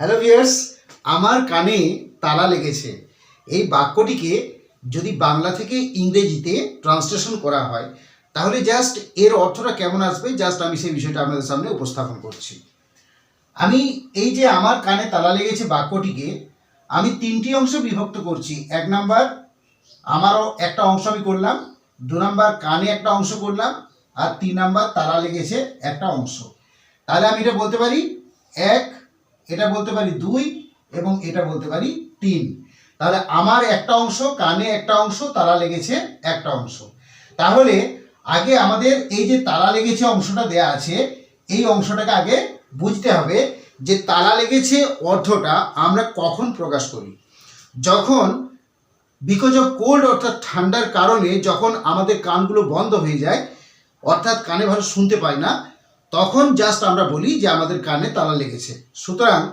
Hello viewers আমার কানে তালা লেগেছে। এই বাক্যটিকে যদি বাংলা থেকে ইংরেজিতে ট্রান্সলেশন করা হয়, তাহলে জাস্ট এর অর্থটা কেমন আসবে? জাস্ট আমি সেই বিষয়টা আপনাদের সামনে উপস্থাপন করছি। আমি এই যে আমার কানে তালা লেগেছে বাক্যটিকে, আমি তিনটি অংশ বিভক্ত করছি। এক নাম্বার, আমারও একটা অংশ আমি করলাম, দু নাম্বার, কানে একটা অংশ করলাম, আর তিন নাম্বার, তালা লেগেছে একটা অংশ। তাহলে আমি এটা বলতে পারি, এক এটা বলতে পারি দুই এবং এটা বলতে পারি তিন। তাহলে আমার একটা অংশ, কানে একটা অংশ, তালা লেগেছে একটা অংশ। তাহলে আগে আমাদের এই যে তালা লেগেছে অংশটা দেয়া আছে, এই অংশটাকে আগে বুঝতে হবে যে তালা লেগেছে অর্থটা আমরা কখন প্রকাশ করি। যখন বিকজ অফ কোল্ড অর্থাৎ ঠান্ডার কারণে যখন আমাদের কানগুলো বন্ধ হয়ে যায়, অর্থাৎ কানে ভালো শুনতে পাই না তখন জাস্ট আমরা বলি যে আমাদের কানে তালা লেগেছে। সুতরাং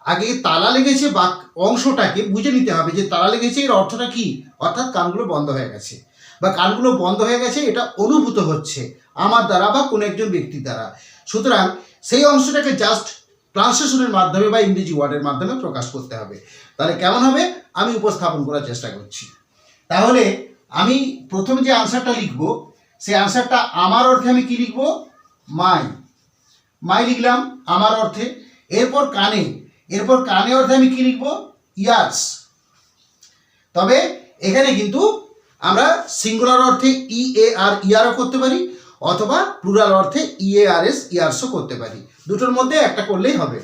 আগে তালা লেগেছে বা অংশটাকে বুঝে নিতে হবে যে তালা লেগেছে এর অর্থটা কি? অর্থাৎ কানগুলো বন্ধ হয়ে গেছে। বা কানগুলো বন্ধ হয়ে গেছে, এটা অনুভূত হচ্ছে আমার দ্বারা বা কোনো একজন ব্যক্তির দ্বারা। সুতরাং সেই অংশটাকে জাস্ট ট্রান্সলেশনের মাধ্যমে বা ইংরেজি ওয়ার্ডের মাধ্যমে প্রকাশ করতে হবে। তাহলে কেমন হবে? আমি উপস্থাপন করার চেষ্টা করছি। তাহলে আমি প্রথমে যে আনসারটা লিখব, সেই আনসারটা আমার অর্থে আমি কি লিখব? মাই। মাই লিখলাম আমার অর্থে। এরপর কানে। এরপর কানে অর্থে আমি কি লিখব? ইয়ার্স তবে এখানে কিন্তু আমরা সিঙ্গুলার অর্থে ই, এ, আর ইয়ারও করতে পারি, অথবা প্লুরাল অর্থে ই, এ, আর, এস, ইয়ার্সও করতে পারি। দুটোর মধ্যে একটা করলেই হবে।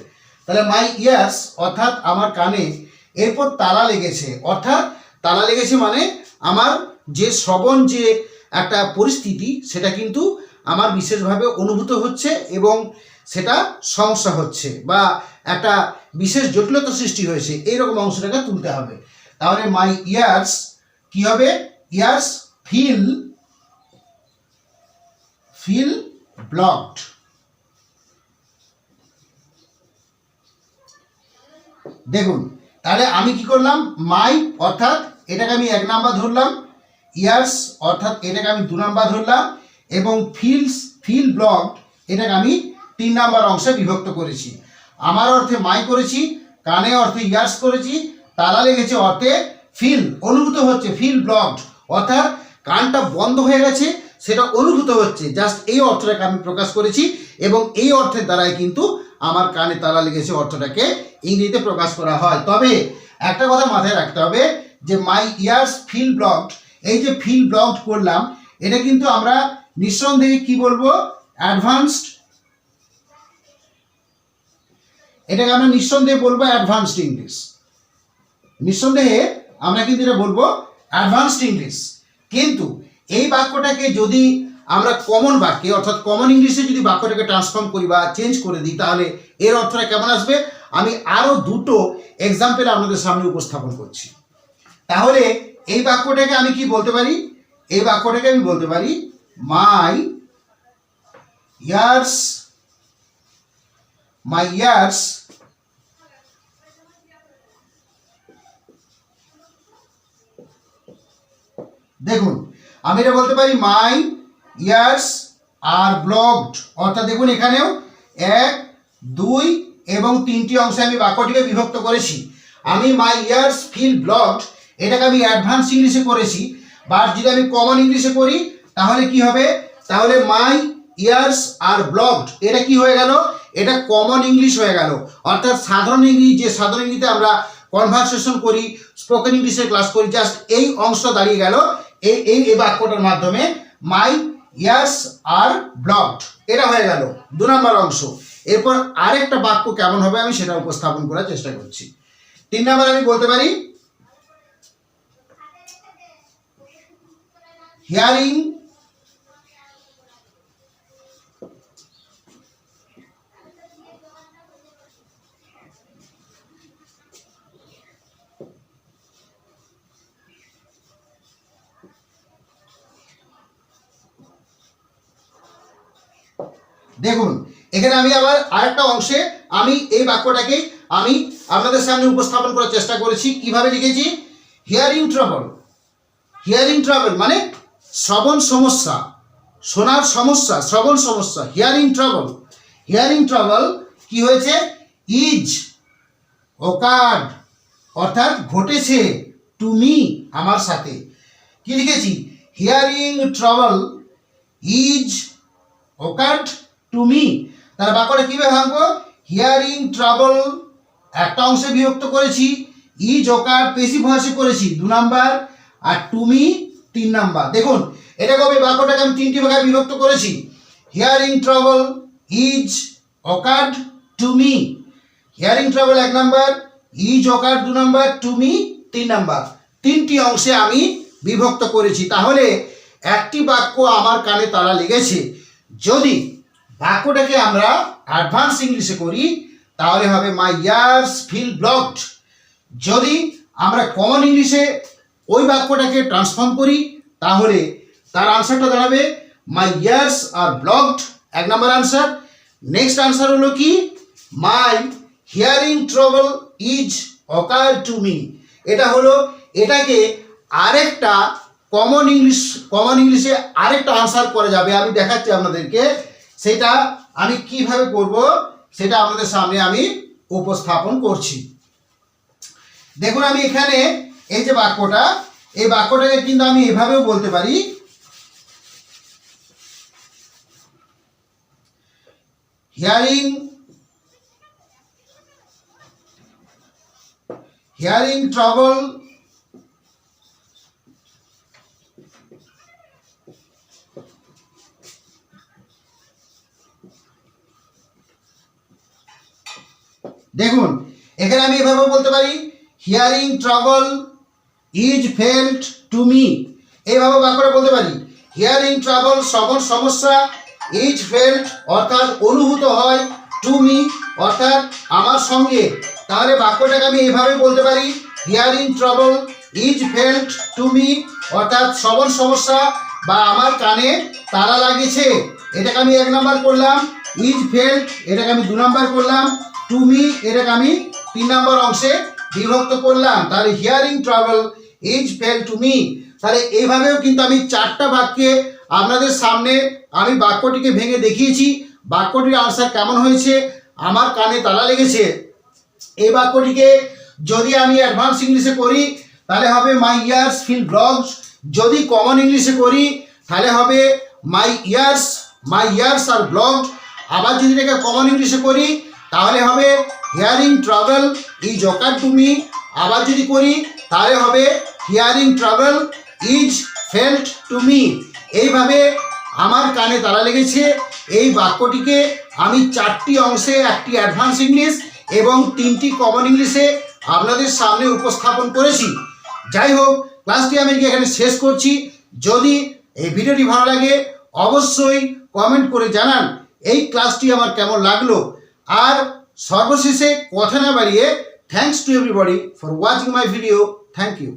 তাহলে মাই ইয়ার্স, অর্থাৎ আমার কানে, এরপর তালা লেগেছে। অর্থাৎ তালা লেগেছে মানে আমার যে শ্রবণ যে একটা পরিস্থিতি, সেটা কিন্তু আমার বিশেষভাবে অনুভূত হচ্ছে এবং সেটা সমস্যা হচ্ছে বা একটা বিশেষ জটিলতা সৃষ্টি হয়েছে, এইরকম অংশটাকে তুলতে হবে। তাহলে মাই ইয়ার্স কি হবে? ইয়ার্স ফিল ফিল ব্লকড দেখুন, তাহলে আমি কি করলাম? মাই অর্থাৎ এটাকে আমি এক নাম্বার ধরলাম ইয়ার্স অর্থাৎ এটাকে আমি দু নাম্বার ধরলাম এবং ফিলস, ফিল ব্লক, এটাকে আমি তিন নাম্বার অংশে বিভক্ত করেছি। আমার অর্থে মাই করেছি, কানে অর্থে ইয়ার্স করেছি, তালা লেগেছে অর্থে ফিল, অনুভূত হচ্ছে ফিল ব্লকড অর্থাৎ কানটা বন্ধ হয়ে গেছে, সেটা অনুভূত হচ্ছে। জাস্ট এই অর্থটাকে আমি প্রকাশ করেছি এবং এই অর্থের দ্বারাই কিন্তু আমার কানে তালা লেগেছে অর্থটাকে ইংরেজিতে প্রকাশ করা হয়। তবে একটা কথা মাথায় রাখতে হবে যে মাই ইয়ার্স ফিল ব্লকড এই যে ফিল ব্লকড করলাম, এটা কিন্তু আমরা নিঃসন্দেহে কি বলব? অ্যাডভান্সড এটাকে আমরা নিঃসন্দেহে বলব অ্যাডভান্সড ইংলিশ নিঃসন্দেহে আমরা কিন্তু এটা বলব অ্যাডভান্সড ইংলিশ কিন্তু এই বাক্যটাকে যদি আমরা কমন বাক্যে, অর্থাৎ কমন ইংলিশে যদি বাক্যটাকে ট্রান্সফর্ম করি বা চেঞ্জ করে দিই, তাহলে এর অর্থটা কেমন আসবে? আমি আরও দুটো এক্সাম্পল আপনাদের সামনে উপস্থাপন করছি। তাহলে এই বাক্যটাকে আমি কি বলতে পারি? এই বাক্যটাকে আমি বলতে পারি মাই ইয়ার্স মাই ইয়ার্স দেখুন, আমি এটা বলতে পারি মাই ইয়ার্স আর ব্লকড অর্থাৎ দেখুন এখানেও এক, দুই এবং তিনটি অংশে আমি বাক্যটিকে বিভক্ত করেছি। আমি মাই ইয়ার্স ফিল ব্লকড এটাকে আমি অ্যাডভান্স ইংলিশে করেছি। বা যদি আমি কমন ইংলিশে করি তাহলে কি হবে? তাহলে মাই ইয়ার্স আর ব্লকড এটা কি হয়ে গেল? এটা কমন ইংলিশ হয়ে গেল। অর্থাৎ সাধারণ ইংলিশ যে সাধারণ ইংলিশে আমরা কনভারসেশন করি স্পোকেন ইংলিশে ক্লাস করি জাস্ট এই অংশ দাঁড়িয়ে গেল। এই এই বাক্যটার মাধ্যমে মাই ইয়ার্স আর ব্লকড এটা হয়ে গেল। দু নম্বর অংশ। এরপর আরেকটা বাক্য কেমন হবে আমি সেটা উপস্থাপন করার চেষ্টা করছি। তিন নম্বর আমি বলতে পারি হিয়ারিং দেখুন, এখানে আমি আবার আরেকটা অংশে আমি এই বাক্যটাকে আমি আপনাদের সামনে উপস্থাপন করার চেষ্টা করেছি। কীভাবে লিখেছি? হিয়ারিং ট্রাবল হিয়ারিং ট্রাবল মানে শ্রবণ সমস্যা, শোনার সমস্যা, শ্রবণ সমস্যা হিয়ারিং ট্রাবল হিয়ারিং ট্রাবল কি হয়েছে? ইজ ওকার্ড অর্থাৎ ঘটেছে তুমি আমার সাথে। কি লিখেছি? Hearing travel is awkward to me তাহলে বাক্যটা কীভাবে ভাঙবো? হিয়ারিং ট্রাভেল একটা অংশে বিভক্ত করেছি ইজ ওকার পেশি ভয়েসে করেছি, দু নাম্বার, আর টুমি তিন নাম্বার। দেখুন, এটা কবে বাক্যটাকে আমি তিনটি ভাগে বিভক্ত করেছি? Hearing travel is awkward to me hearing travel এক নাম্বার ইজ ওকার দু নাম্বার টুমি তিন নাম্বার। তিনটি অংশে আমি বিভক্ত করেছি। তাহলে একটি বাক্য আমার কানে তারা লেগেছে। যদি বাক্যটাকে আমরা অ্যাডভান্স ইংলিশে করি, তাহলে হবে মাই ইয়ার্স ফিল ব্লকড যদি আমরা কমন ইংলিশে ওই বাক্যটাকে ট্রান্সফর্ম করি, তাহলে তার আনসারটা দাঁড়াবে মাই ইয়ার্স আর ব্লকড এক নম্বর আনসার নেক্সট আনসার হলো কি? My hearing travel is occur to me এটা হলো, এটাকে আরেকটা কমন ইংলিশ কমন ইংলিশে আরেকটা আনসার করা যাবে। আমি দেখাচ্ছি আপনাদেরকে সেটা আমি কীভাবে করব সেটা আপনাদের সামনে আমি উপস্থাপন করছি। দেখুন আমি এখানে এই যে বাক্যটা, এই বাক্যটাকে কিন্তু আমি এভাবেও বলতে পারি। হিয়ারিং হিয়ারিং ট্রাভেল দেখুন এখানে আমি এভাবে বলতে পারি? Hearing travel is felt to me এইভাবে বাক্যটা বলতে পারি। হিয়ারিং ট্রাভেল শ্রবণ সমস্যা ইজ ফেল্ট অর্থাৎ অনুভূত হয় টু মি অর্থাৎ আমার সঙ্গে। তাহলে বাক্যটাকে আমি এভাবে বলতে পারি। Hearing travel is felt to me অর্থাৎ শ্রবণ সমস্যা বা আমার কানে তারা লাগিয়েছে। এটাকে আমি এক নাম্বার করলাম। ইজ ফেল্ট এটাকে আমি দু নাম্বার করলাম। টু মি এটাকে আমি তিন নম্বর অংশে বিভক্ত করলাম। তাহলে hearing travel is fell to me তাহলে এইভাবেও কিন্তু আমি চারটা বাক্যে আপনাদের সামনে আমি বাক্যটিকে ভেঙে দেখিয়েছি। বাক্যটির আনসার কেমন হয়েছে? আমার কানে তালা লেগেছে। এই বাক্যটিকে যদি আমি অ্যাডভান্স ইংলিশে করি তাহলে হবে মাই ইয়ার্স ফিল ব্লগস যদি কমন ইংলিশে করি তাহলে হবে মাই ইয়ার্স মাই ইয়ার্স আর ব্লগড আবার যদি এটাকে কমন ইংলিশে করি তাহলে হবে hearing travel is occur to me আবার যদি করি, তাহলে হবে hearing travel is felt to me এইভাবে আমার কানে তালা লেগেছে। এই বাক্যটিকে আমি চারটি অংশে, একটি অ্যাডভান্স ইংলিশ এবং তিনটি কমন ইংলিশে আপনাদের সামনে উপস্থাপন করেছি। যাই হোক ক্লাসটি আমি এখানে শেষ করছি? যদি এই ভিডিওটি ভালো লাগে, অবশ্যই কমেন্ট করে জানান, এই ক্লাসটি আমার কেমন লাগল? আর সর্বশেষে কথা না বাড়িয়ে thanks to everybody for watching my video thank you